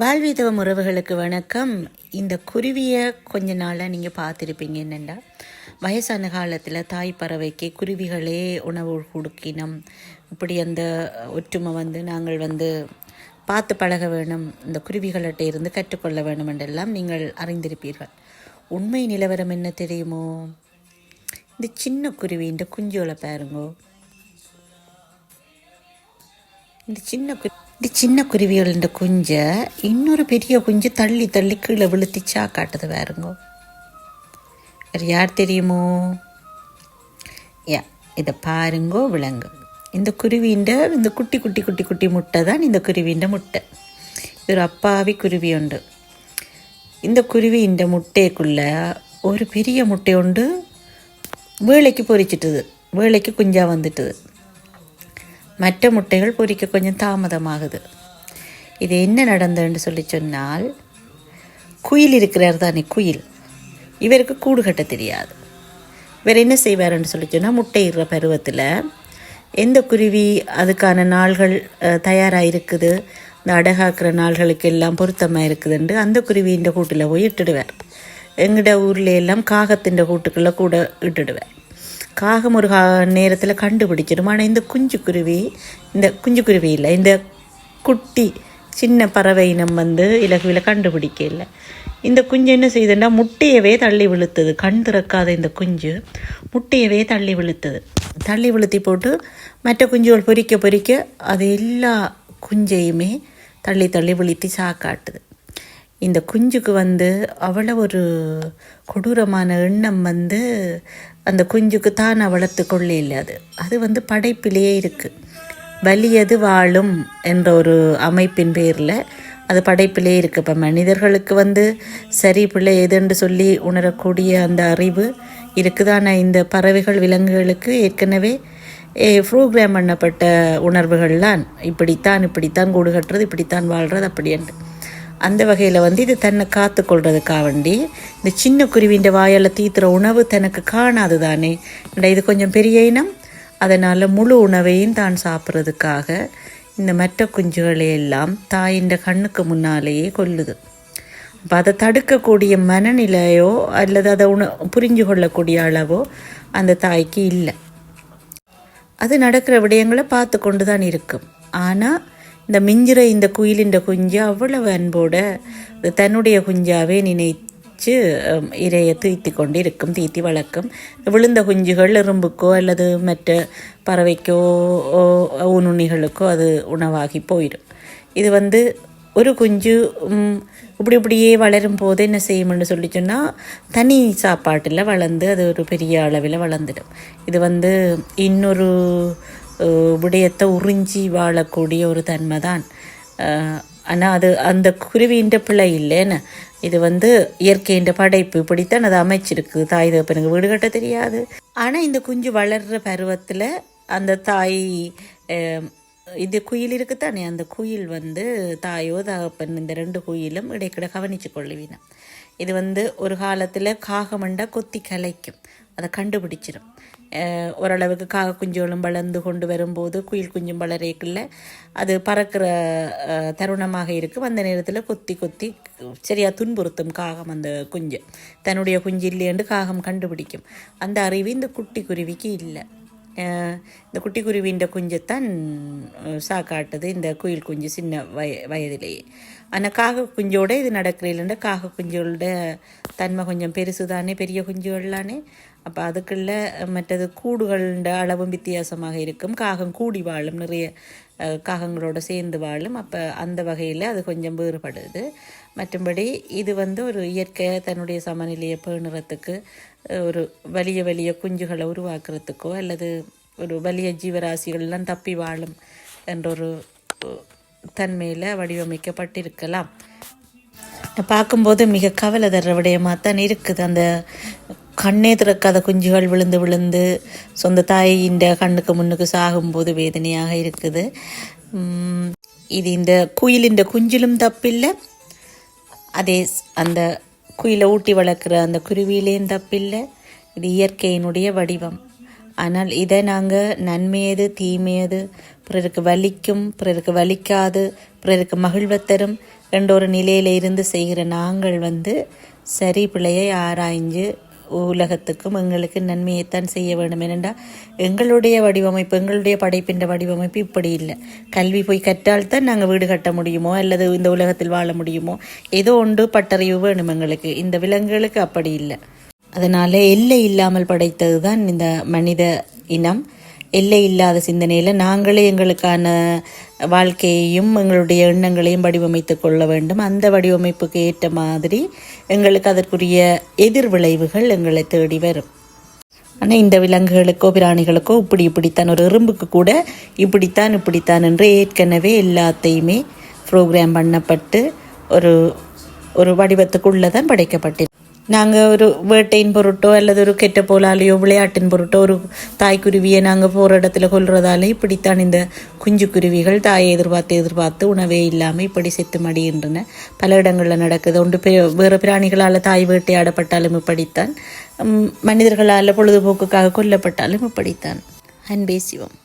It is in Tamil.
வாழ்விதவம் உறவுகளுக்கு வணக்கம். இந்த குருவியை கொஞ்ச நாளாக நீங்கள் பார்த்துருப்பீங்க என்னென்னா வயசான காலத்தில் தாய் பறவைக்கு குருவிகளே உணவு கொடுக்கினம். இப்படி அந்த ஒற்றுமை வந்து நாங்கள் வந்து பார்த்து பழக வேணும் இந்த குருவிகளிட்ட இருந்து கற்றுக்கொள்ள வேணும் என்றெல்லாம் நீங்கள் அறிந்திருப்பீர்கள். உண்மை நிலவரம் என்ன தெரியுமோ? இந்த சின்ன குருவி இந்த குஞ்சுகளை பாருங்கோ இந்த சின்ன கு இந்த சின்ன குருவிகள் இந்த குஞ்சை இன்னொரு பெரிய குஞ்சு தள்ளி தள்ளி கீழே விழுத்திச்சா காட்டுது வேறுங்க வேறு யார் தெரியுமோ? யா இதை பாருங்கோ விலங்கு இந்த குருவின்ற இந்த குட்டி குட்டி குட்டி குட்டி முட்டை தான் இந்த குருவின்ற முட்டை. இது ஒரு அப்பாவி குருவி உண்டு. இந்த குருவி இந்த முட்டைக்குள்ள ஒரு பெரிய முட்டை உண்டு. வேலைக்கு பொரிச்சிட்டுது வேலைக்கு குஞ்சா வந்துட்டுது. மற்ற முட்டைகள் பொரிக்க கொஞ்சம் தாமதமாகுது. இது என்ன நடந்ததுன்னு சொல்லி சொன்னால் குயில் இருக்கிறார் தானே குயில். இவருக்கு கூடு கட்ட தெரியாது. இவர் என்ன செய்வாருன்னு சொல்லி சொன்னால் முட்டையிடுற பருவத்தில் எந்த குருவி அதுக்கான நாள்கள் தயாராக இருக்குது? இந்த அடகாக்கிற நாள்களுக்கு எல்லாம் பொருத்தமாக இருக்குதுண்டு அந்த குருவியின் கூட்டில் போய் இட்டுடுவார். எங்கட ஊரில் எல்லாம் காகத்தின் கூட்டுக்குள்ளே கூட இட்டுடுவார். காகம் ஒரு நேரத்தில் கண்டுபிடிச்சிடும். ஆனால் இந்த குஞ்சு குருவி இந்த குஞ்சு குருவி இல்லை இந்த குட்டி சின்ன பறவை இனம் வந்து இலகுவில் கண்டுபிடிக்க இல்லை. இந்த குஞ்சு என்ன செய்யுதுன்னா முட்டையவே தள்ளி விழுத்தது. கண் திறக்காத இந்த குஞ்சு முட்டையவே தள்ளி விழுத்தது. தள்ளி விழுத்தி போட்டு மற்ற குஞ்சுகள் பொறிக்க பொறிக்க அது எல்லா குஞ்சையுமே தள்ளி தள்ளி விழுத்தி சாக்காட்டுது. இந்த குஞ்சுக்கு வந்து அவ்வளோ ஒரு கொடூரமான எண்ணம் வந்து அந்த குஞ்சுக்கு தான் வளர்த்து கொள்ள இல்லை அது. அது வந்து படைப்பிலேயே இருக்குது வலியது வாழும் என்ற ஒரு அமைப்பின் பேரில் அது படைப்பிலே இருக்குது இப்போ மனிதர்களுக்கு வந்து சரி பிள்ளை எதுன்னு சொல்லி உணரக்கூடிய அந்த அறிவு இருக்குதான இந்த பறவைகள் விலங்குகளுக்கு? ஏற்கனவே ப்ரோக்ராம் பண்ணப்பட்ட உணர்வுகள்லாம் இப்படித்தான் இப்படித்தான் கூடு கட்டுறது இப்படித்தான் வாழ்கிறது அப்படி அந்த வகையில் வந்து இது தன்னை காத்து கொள்றதுக்காக வேண்டி. இந்த சின்ன குருவிൻ്റെ வாயால் தீத்துற உணவு தனக்கு காணாது தானே இது கொஞ்சம் பெரிய இனம். அதனால் முழு உணவையும் தான் சாப்பிட்றதுக்காக இந்த மற்ற குஞ்சுகளை எல்லாம் தாயின் கண்ணுக்கு முன்னாலேயே கொல்லுது. அப்போ அதை தடுக்கக்கூடிய மனநிலையோ அல்லது அதை உண புரிஞ்சு கொள்ளக்கூடிய அளவோ அந்த தாய்க்கு இல்லை. அது நடக்கிற விடயங்களை பார்த்து கொண்டு தான் இருக்கும். ஆனால் இந்த மிஞ்சிற இந்த குயிலின்ற குஞ்சு அவ்வளவு அன்போட தன்னுடைய குஞ்சாவே நினைச்சு இரையை தீத்தி கொண்டு இருக்கும் தீத்தி வளர்க்கும். விழுந்த குஞ்சுகள் எறும்புக்கோ அல்லது மற்ற பறவைக்கோ ஊனுண்ணிகளுக்கோ அது உணவாகி போயிடும். இது வந்து ஒரு குஞ்சு இப்படி இப்படியே வளரும் போது என்ன செய்யும்னு சொல்லி சொன்னால் தனி சாப்பாட்டில் வளர்ந்து அது ஒரு பெரிய அளவில் வளர்ந்துடும். இது வந்து இன்னொரு விடயத்தை உறிஞ்சி வாழக்கூடிய ஒரு தன்மை தான் ஆனால் அது அந்த குருவின்ற பிள்ளை இல்லைன்னு இது வந்து இயற்கையின் படைப்பு இப்படித்தான் அது அமைச்சிருக்கு. தாய் தகப்பனுக்கு வீடு கட்ட தெரியாது. ஆனால் இந்த குஞ்சு வளர்கிற பருவத்தில் அந்த தாய் இது குயில் இருக்குத்தானே? அந்த குயில் வந்து தாயோ தகப்பன் இந்த ரெண்டு குயிலும் இடைக்கிட கவனித்து கொள்ளுவீனா இது வந்து ஒரு காலத்தில் காகமண்டா கொத்தி கலைக்கும். அதை கண்டுபிடிச்சிடும் ஓரளவுக்கு காக குஞ்சுகளும் வளர்ந்து கொண்டு வரும்போது குயில் குஞ்சும் வளரேக்கில் அது பறக்கிற தருணமாக இருக்கும் அந்த நேரத்தில் கொத்தி கொத்தி சரியாக துன்புறுத்தும் காகம் அந்த குஞ்சு தன்னுடைய குஞ்சு இல்லையென்று காகம் கண்டுபிடிக்கும் அந்த அறிவு இந்த குட்டி குருவிக்கு இல்லை இந்த குட்டி குருவின்ற குஞ்சைத்தான் சாக்காட்டுது இந்த குயில் குஞ்சு சின்ன வய வயதிலேயே ஆனால் காக குஞ்சோட இது நடக்கிறீங்கள காக குஞ்சோட தன்மை கொஞ்சம் பெருசு தானே பெரிய குஞ்சுகள்லானே. அப்போ அதுக்குள்ள மற்றது கூடுகளோட அளவும் வித்தியாசமாக இருக்கும். காகம் கூடி வாழும் நிறைய காகங்களோட சேர்ந்து வாழும். அப்போ அந்த வகையில் அது கொஞ்சம் வேறுபடுது. மற்றும்படி இது வந்து ஒரு இயற்கை தன்னுடைய சமநிலையை பேணுறதுக்கு ஒரு வலிய வலிய குஞ்சுகளை உருவாக்குறதுக்கோ அல்லது ஒரு வலிய ஜீவராசிகள்லாம் தப்பி வாழும் என்ற ஒரு தன்மையில் வடிவமைக்கப்பட்டிருக்கலாம். பார்க்கும்போது மிக கவலை தர்ற விடயமாக தான் இருக்குது. அந்த கண்ணே திறக்காத குஞ்சுகள் விழுந்து விழுந்து சொந்த தாயின் கண்ணுக்கு முன்னுக்கு சாகும்போது வேதனையாக இருக்குது. இது இந்த குயிலின் குஞ்சிலும் தப்பில்லை. அதே அந்த குயிலை ஊட்டி வளர்க்குற அந்த குருவியிலேயும் தப்பில்லை. இது இயற்கையினுடைய வடிவம். ஆனால் இதை நாங்கள் நன்மையது தீமையது பிறருக்கு வலிக்கும் பிறருக்கு வலிக்காது பிறருக்கு மகிழ்வத்தரும் என்ற ஒரு நிலையில இருந்து செய்கிற நாங்கள் வந்து சரி பிழையை ஆராய்ஞ்சு உலகத்துக்கும் எங்களுக்கு நன்மையைத்தான் செய்ய வேண்டும். ஏனென்றால் எங்களுடைய வடிவமைப்பு எங்களுடைய படைப்பின்ற வடிவமைப்பு இப்படி இல்லை. கல்வி போய் கற்றால்தான் நாங்கள் வீடு கட்ட முடியுமோ அல்லது இந்த உலகத்தில் வாழ முடியுமோ? ஏதோ ஒன்று பட்டறிவு வேணும் எங்களுக்கு. இந்த விலங்குகளுக்கு அப்படி இல்லை. அதனால் எல்லை இல்லாமல் படைத்தது தான் இந்த மனித இனம். எல்லை இல்லாத சிந்தனையில் நாங்களே எங்களுக்கான வாழ்க்கையையும் எங்களுடைய எண்ணங்களையும் வடிவமைத்து கொள்ள வேண்டும். அந்த வடிவமைப்புக்கு ஏற்ற மாதிரி எங்களுக்கு அதற்குரிய எதிர்விளைவுகள் எங்களை தேடி வரும். ஆனால் இந்த விலங்குகளுக்கோ பிராணிகளுக்கோ இப்படி இப்படித்தான் ஒரு எறும்புக்கு கூட இப்படித்தான் இப்படித்தான் என்று ஏற்கனவே எல்லாத்தையுமே ப்ரோக்ராம் பண்ணப்பட்டு ஒரு ஒரு வடிவத்துக்குள்ளே தான் படைக்கப்பட்டிருக்கு. நாங்கள் ஒரு வேட்டையின் பொருட்டோ அல்லது ஒரு கெட்ட போலாலேயோ விளையாட்டின் பொருட்டோ ஒரு தாய்க்குருவியை நாங்கள் போகிற இடத்துல கொல்றதாலே இப்படித்தான் இந்த குஞ்சு குருவிகள் தாயை எதிர்பார்த்து எதிர்பார்த்து உணவே இல்லாமல் இப்படி செத்து மடிகின்றன. பல இடங்களில் நடக்குது. ஒன்று பெ வேறு பிராணிகளால் தாய் வேட்டையாடப்பட்டாலும் இப்படித்தான். மனிதர்களால் பொழுதுபோக்குக்காக கொல்லப்பட்டாலும் இப்படித்தான். அன்பே சிவம்.